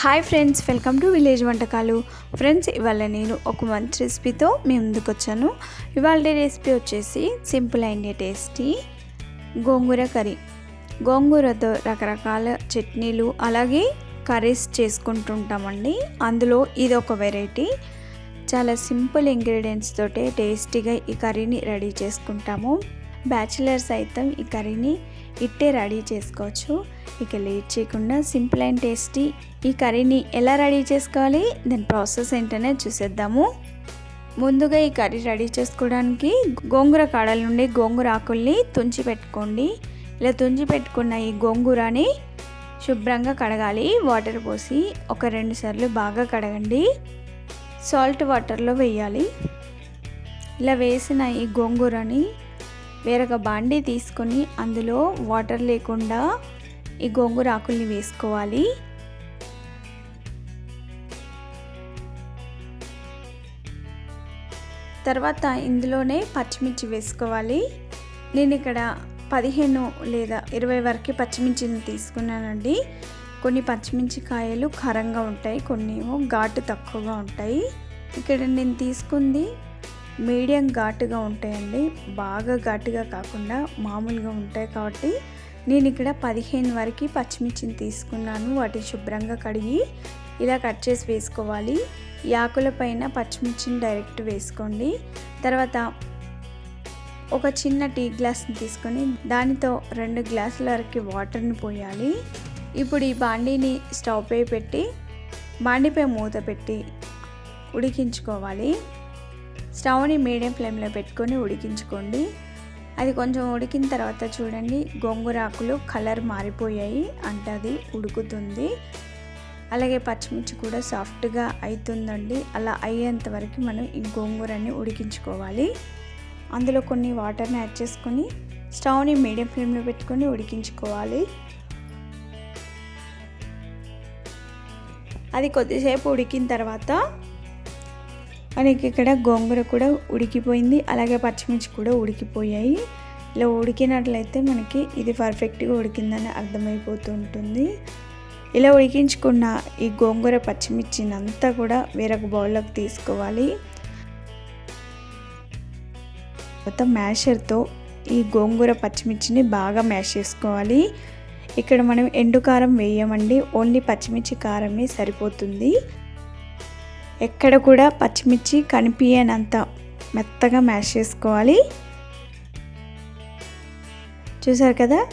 Hi friends welcome to village వంటకాలు friends ఇవాళ నేను ఒక మంచి రెసిపీతో మీ ముందుకు వచ్చాను. ఇవాళ రెసిపీ వచ్చేసి simple and tasty gongura curry. గోంగూరతో రకరకాల చట్నీలు అలాగే కర్రీస్ చేసుకుంటుంటామండి. అందులో ఇది ఒక వెరైటీ చాలా సింపుల్ ఇంగ్రీడియంట్స్ తోటే టేస్టీగా ఈ కర్రీని రెడీ చేసుకుంటాము. బ్యాచిలర్స్ అయితే ఈ కర్రీని ఇట్టే రెడీ చేసుకోవచ్చు. ఇక లేట్ చేయకుండా సింపుల్ అండ్ టేస్టీ ఈ కర్రీని ఎలా రెడీ చేసుకోవాలి దాని ప్రాసెస్ ఏంటనే చూసేద్దాము. ముందుగా ఈ కర్రీ రెడీ చేసుకోవడానికి గోంగూర కాడల నుండి గోంగూర ఆకుల్ని తుంచి పెట్టుకోండి. ఇలా తుంచి పెట్టుకున్న ఈ గోంగూరని శుభ్రంగా కడగాలి. వాటర్ పోసి ఒక రెండు సార్లు బాగా కడగండి. సాల్ట్ వాటర్లో వేయాలి. ఇలా వేసిన ఈ గోంగూరని వేరొక బాండి తీసుకొని అందులో వాటర్ లేకుండా ఈ గోంగూర ఆకుల్ని వేసుకోవాలి. తర్వాత ఇందులోనే పచ్చిమిర్చి వేసుకోవాలి. నేను ఇక్కడ పదిహేను లేదా ఇరవై వరకు పచ్చిమిర్చిని తీసుకున్నానండి. కొన్ని పచ్చిమిర్చి కాయలు కారంగా ఉంటాయి కొన్ని ఏమో ఘాటు తక్కువగా ఉంటాయి. ఇక్కడ నేను తీసుకుంది మీడియం ఘాటుగా ఉంటాయండి. బాగా ఘాటుగా కాకుండా మామూలుగా ఉంటాయి కాబట్టి నేను ఇక్కడ పదిహేను వరకు పచ్చిమిర్చిని తీసుకున్నాను. వాటిని శుభ్రంగా కడిగి ఇలా కట్ చేసి వేసుకోవాలి. యాకుల ఆకుల పైన పచ్చిమిర్చిని డైరెక్ట్ వేసుకోండి. తర్వాత ఒక చిన్న టీ గ్లాస్ని తీసుకొని దానితో రెండు గ్లాసుల వరకు వాటర్ని పోయాలి. ఇప్పుడు ఈ బాండీని స్టవ్ పై పెట్టి బాండీపై మూత పెట్టి ఉడికించుకోవాలి. స్టవ్ని మీడియం ఫ్లేమ్లో పెట్టుకొని ఉడికించుకోండి. అది కొంచెం ఉడికిన తర్వాత చూడండి గోంగూర ఆకులు కలర్ మారిపోయాయి అంటే అది ఉడుకుతుంది. అలాగే పచ్చిమిర్చి కూడా సాఫ్ట్గా అవుతుందండి అలా అయ్యేంత వరకు మనం ఈ గోంగూరని ఉడికించుకోవాలి. అందులో కొన్ని వాటర్ని యాడ్ చేసుకొని స్టవ్ని మీడియం ఫ్లేమ్లో పెట్టుకొని ఉడికించుకోవాలి. అది కొద్దిసేపు ఉడికిన తర్వాత మనకి ఇక్కడ గోంగూర కూడా ఉడికిపోయింది. అలాగే పచ్చిమిర్చి కూడా ఉడికిపోయాయి. ఇలా ఉడికినట్లయితే మనకి ఇది పర్ఫెక్ట్గా ఉడికిందని అర్థమైపోతూ ఉంటుంది ఇలా ఉడికించుకున్న ఈ గోంగూర పచ్చిమిర్చినంతా కూడా వేరొక బౌల్లోకి తీసుకోవాలి. తర్వాత మ్యాషర్తో ఈ గోంగూర పచ్చిమిర్చిని బాగా మ్యాష్ చేసుకోవాలి. ఇక్కడ మనం ఎండు కారం వేయమండి. ఓన్లీ పచ్చిమిర్చి కారమే సరిపోతుంది. ఎక్కడ కూడా పచ్చిమిర్చి కనిపించనంత మెత్తగా మ్యాష్ చేసుకోవాలి. చూసారు కదా?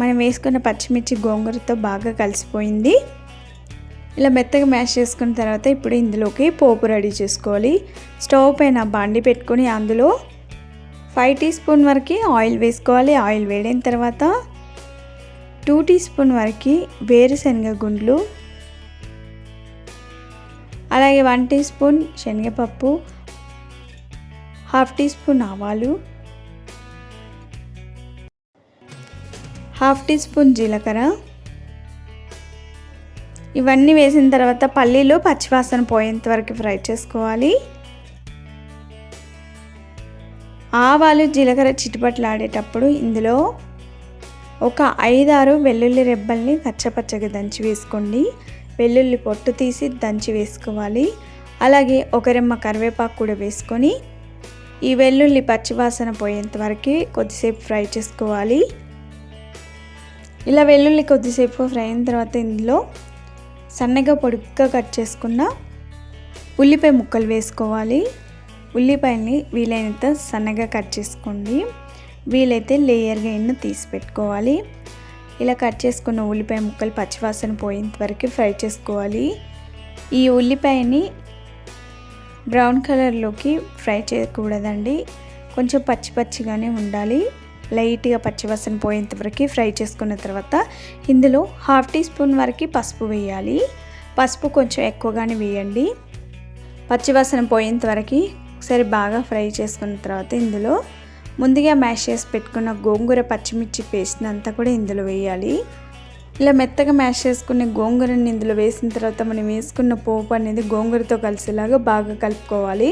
మనం వేసుకున్న పచ్చిమిర్చి గోంగూరతో బాగా కలిసిపోయింది. ఇలా మెత్తగా మ్యాష్ చేసుకున్న తర్వాత ఇప్పుడు ఇందులోకి పోపు రెడీ చేసుకోవాలి. స్టవ్ పైన బండి పెట్టుకొని అందులో ఫైవ్ టీ స్పూన్ వరకు ఆయిల్ వేసుకోవాలి. ఆయిల్ వేడిన తర్వాత టూ టీ స్పూన్ వరకు వేరుశనగ గుండ్లు అలాగే వన్ టీ స్పూన్ శనగపప్పు హాఫ్ టీ స్పూన్ ఆవాలు హాఫ్ టీ స్పూన్ జీలకర్ర. ఇవన్నీ వేసిన తర్వాత పల్లీలు పచ్చివాసన పోయేంత వరకు ఫ్రై చేసుకోవాలి. ఆవాలు జీలకర్ర చిటిపట్లాడేటప్పుడు ఇందులో ఒక ఐదారు వెల్లుల్లి రెబ్బల్ని కచ్చపచ్చగా దంచి వేసుకోండి. వెల్లుల్లి పొట్టు తీసి దంచి వేసుకోవాలి. అలాగే ఒకరెమ్మ కరివేపాకు కూడా వేసుకొని ఈ వెల్లుల్లి పచ్చివాసన పోయేంత వరకు కొద్దిసేపు ఫ్రై చేసుకోవాలి. ఇలా వెల్లుల్లి కొద్దిసేపు ఫ్రై అయిన తర్వాత ఇందులో సన్నగా పొడుగ్గా కట్ చేసుకున్న ఉల్లిపాయ ముక్కలు వేసుకోవాలి. ఉల్లిపాయల్ని వీలైనంత సన్నగా కట్ చేసుకోండి. వీలైతే లేయర్గా ఎన్నో తీసి పెట్టుకోవాలి. ఇలా కట్ చేసుకున్న ఉల్లిపాయ ముక్కలు పచ్చివాసన పోయేంత వరకు ఫ్రై చేసుకోవాలి. ఈ ఉల్లిపాయని బ్రౌన్ కలర్లోకి ఫ్రై చేయకూడదండి. కొంచెం పచ్చి పచ్చిగానే ఉండాలి. లైట్గా పచ్చివాసన పోయేంత వరకు ఫ్రై చేసుకున్న తర్వాత ఇందులో హాఫ్ టీ స్పూన్ వరకు పసుపు వేయాలి. పసుపు కొంచెం ఎక్కువగానే వేయండి. పచ్చివాసన పోయేంత వరకు ఒకసారి బాగా ఫ్రై చేసుకున్న తర్వాత ఇందులో ముందుగా మ్యాష్ చేసి పెట్టుకున్న గోంగూర పచ్చిమిర్చి పేస్ట్ని అంతా కూడా ఇందులో వేయాలి. ఇలా మెత్తగా మ్యాష్ చేసుకున్న గోంగూరని ఇందులో వేసిన తర్వాత మనం వేసుకున్న పోపు అనేది గోంగూరతో కలిసేలాగా బాగా కలుపుకోవాలి.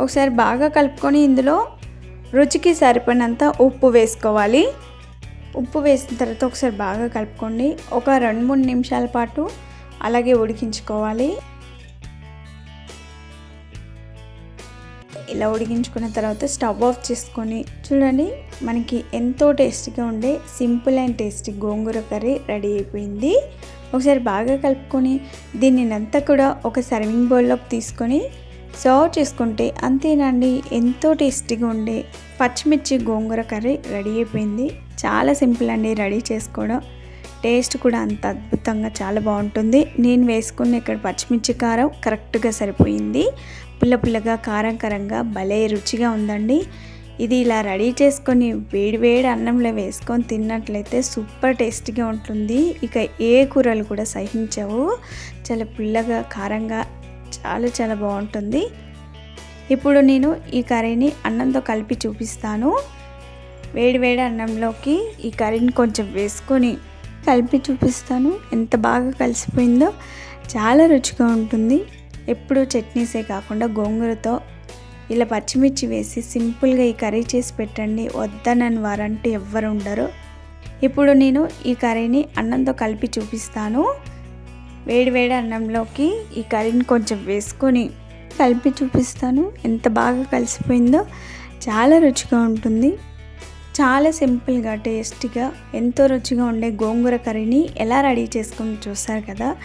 ఒకసారి బాగా కలుపుకొని ఇందులో రుచికి సరిపడినంత ఉప్పు వేసుకోవాలి. ఉప్పు వేసిన తర్వాత ఒకసారి బాగా కలుపుకోండి. ఒక రెండు మూడు నిమిషాల పాటు అలాగే ఉడికించుకోవాలి. ఇలా ఉడికించుకున్న తర్వాత స్టవ్ ఆఫ్ చేసుకొని చూడండి మనకి ఎంతో టేస్టీగా ఉండే simple and tasty gongura curry ready అయిపోయింది. ఒకసారి బాగా కలుపుకొని దీన్ని అంతా కూడా ఒక సర్వింగ్ బౌల్లోకి తీసుకొని సర్వ్ చేసుకుంటే అంతేనండి ఎంతో టేస్టీగా ఉండే పచ్చిమిర్చి గోంగూర కర్రీ రెడీ అయిపోయింది. చాలా సింపుల్ అండి రెడీ చేసుకోవడం. టేస్ట్ కూడా అంత అద్భుతంగా చాలా బాగుంటుంది. నేను వేసుకున్న ఇక్కడ పచ్చిమిర్చి కారం కరెక్ట్గా సరిపోయింది. పుల్ల పుల్లగా కారం కారంగా భలే రుచిగా ఉందండి. ఇది ఇలా రెడీ చేసుకొని వేడి వేడి అన్నంలో వేసుకొని తిన్నట్లయితే సూపర్ టేస్టీగా ఉంటుంది. ఇక ఏ కూరలు కూడా సహించవు. చాలా పుల్లగా కారంగా చాలా చాలా బాగుంటుంది. ఇప్పుడు నేను ఈ కర్రీని అన్నంతో కలిపి చూపిస్తాను. వేడి వేడి అన్నంలోకి ఈ కర్రీని కొంచెం వేసుకొని కలిపి చూపిస్తాను. ఎంత బాగా కలిసిపోయిందో చాలా రుచిగా ఉంటుంది. ఎప్పుడూ చట్నీసే కాకుండా గోంగూరతో ఇలా పచ్చిమిర్చి వేసి సింపుల్గా ఈ కర్రీ చేసి పెట్టండి. వద్దనని వారంటూ ఎవ్వరు ఉండరు. ఇప్పుడు నేను ఈ కర్రీని అన్నంతో కలిపి చూపిస్తాను. వేడి వేడి అన్నంలోకి ఈ కర్రీని కొంచెం వేసుకొని కలిపి చూపిస్తాను. ఎంత బాగా కలిసిపోయిందో చాలా రుచిగా ఉంటుంది. చాలా సింపుల్గా టేస్టీగా ఎంతో రుచిగా ఉండే గోంగూర కర్రీని ఎలా రెడీ చేసుకుని చూస్తారు కదా?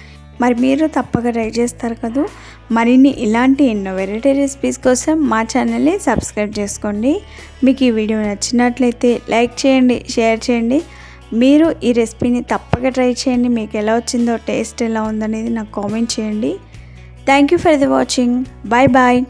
మరి మీరు తప్పక ట్రై చేస్తారు కదా? మరిన్ని ఇలాంటి ఎన్నో వెరైటీ రెసిపీస్ కోసం మా ఛానల్ని సబ్స్క్రైబ్ చేసుకోండి. మీకు ఈ వీడియో నచ్చినట్లయితే లైక్ చేయండి షేర్ చేయండి. మీరు ఈ రెసిపీని తప్పక ట్రై చేయండి. మీకు ఎలా వచ్చిందో టేస్ట్ ఎలా ఉందనేది నాకు కామెంట్ చేయండి. Thank you for the watching. Bye bye